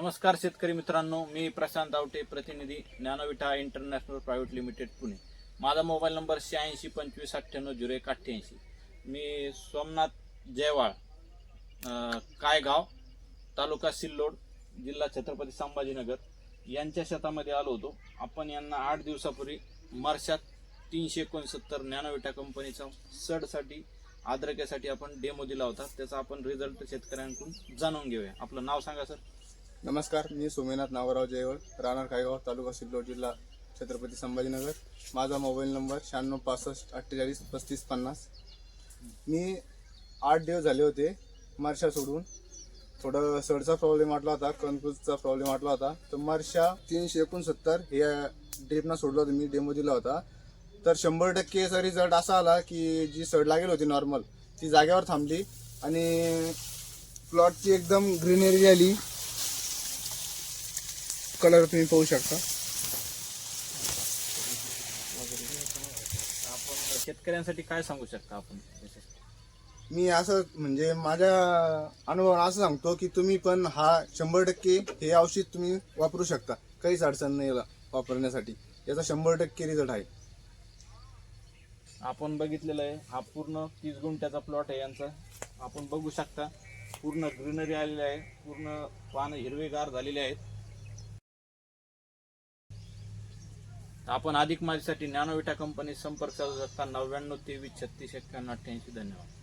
नमस्कार शेतकरी मित्रांनो मी प्रशांत आवटे प्रतिनिधी ज्ञानविठा इंटरनॅशनल प्रायव्हेट लिमिटेड पुणे. माझा मोबाईल नंबर शहाऐंशी पंचवीस अठ्ठ्याण्णव झिरो एक अठ्ठ्याऐंशी. मी सोमनाथ जयवाळ कायगाव तालुका सिल्लोड जिल्हा छत्रपती संभाजीनगर यांच्या शेतामध्ये आलो होतो. आपण यांना आठ दिवसापूर्वी मार्शात तीनशे एकोणसत्तर नॅनोविटा कंपनीचा सडसाठी आद्रकेसाठी आपण डेमो दिला होता. त्याचा आपण रिझल्ट शेतकऱ्यांकडून जाणून घेऊया. आपलं नाव सांगा सर. नमस्कार मी सोमेनाथ नागराव जयवळ राहणार खायगाव तालुका सिल्लोड जिल्हा छत्रपती संभाजीनगर. माझा मोबाईल नंबर शहाण्णव पासष्ट अठ्ठेचाळीस पस्तीस पन्नास. मी आठ दिवस झाले होते मार्शा सोडून. थोडं सडचा प्रॉब्लेम वाटला होता कन्फ्यूजचा प्रॉब्लेम वाटला होता. तर मार्शा तीनशे एकोणसत्तर हे ड्रिपना सोडलं होतं मी डेमो दिला होता. तर शंभर टक्केचा रिझल्ट असा आला की जी सड लागेल होती नॉर्मल ती जागेवर थांबली. आणि प्लॉटची एकदम ग्रीनरी आली. कलर तुम्ही पाहू शकता. आपण शेतकऱ्यांसाठी काय सांगू शकता आपण? मी असं म्हणजे माझ्या अनुभवानं असं सांगतो की तुम्ही पण हा शंभर टक्के हे औषध तुम्ही वापरू शकता. काहीच अडचण नाही याला वापरण्यासाठी. याचा शंभर टक्के रिझल्ट आहे. आपण बघितलेलं आहे हा पूर्ण तीस गुंठ्याचा प्लॉट आहे यांचा. आपण बघू शकता पूर्ण ग्रीनरी आलेली आहे पूर्ण पानं हिरवेगार झालेले आहेत. आपण अधिक माहितीसाठी ज्ञानोविटा कंपनी संपर्क साधू शकता नव्याण्णव तेवीस छत्तीस एक्क्याण्णव अठ्ठ्याऐंशी धन्यवाद.